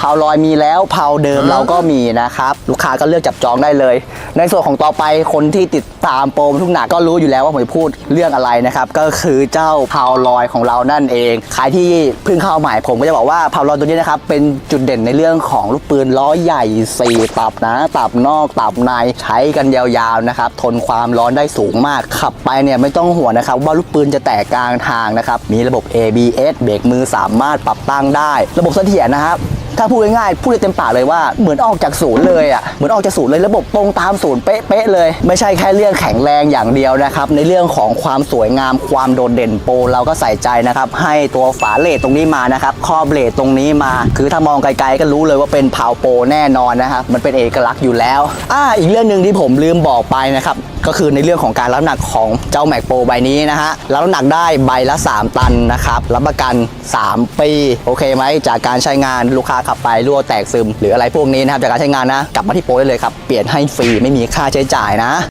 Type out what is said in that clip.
เผาลอยมีแล้วเผาเดิมเราก็มีนะครับ ลูกค้าก็เลือกจับจองได้เลย ในส่วนของต่อไปคนที่ติดตามโปรทุกหนักก็รู้อยู่แล้วว่าผมจะพูดเรื่องอะไรนะครับ ก็คือเจ้าเผาลอยของเรานั่นเองใครที่เพิ่งเข้าใหม่ผมก็จะบอกว่าเผาลอยตัวนี้นะครับเป็นจุดเด่นในเรื่องของลูกปืนล้อใหญ่สี่ตับนะตับนอกตับในใช้กันยาวๆนะครับทนความร้อนได้สูงมากขับไปเนี่ยไม่ต้องห่วงนะครับว่าลูกปืนจะแตกกลางทางนะครับมีระบบ ABS เบรกมือสามารถปรับตั้งได้ ระบบเสถียรนะครับ ถ้าพูดง่ายๆพูดได้เต็มปากเลยว่าเหมือนออกจากศูนย์เลยอะเหมือนออกจากศูนย์เลยระบบตรงตามศูนย์เป๊ะๆเลย ไม่ใช่แค่เรื่องแข็งแรงอย่างเดียวนะครับ ในเรื่องของความสวยงามความโดดเด่นโปรเราก็ใส่ใจนะครับ ให้ตัวฝาเลทตรงนี้มานะครับคอบเลทตรงนี้มา คือถ้ามองไกลๆก็รู้เลยว่าเป็นพาวโปรแน่นอนนะครับมันเป็นเอกลักษณ์อยู่แล้วอ่าอีกเรื่องหนึ่งที่ผมลืมบอกไปนะครับ ก็คือในเรื่องของการรับหนักของเจ้าแม็กโปใบนี้นะฮะรับหนักได้ใบละ 3 ตันนะครับรับประกัน 3 ปี โอเคไหมจากการใช้งานลูกค้าขับไปรั่วแตกซึม หรืออะไรพวกนี้นะครับจากการใช้งานนะ กลับมาที่โปรได้เลยครับ เปลี่ยนให้ฟรีไม่มีค่าใช้จ่ายนะ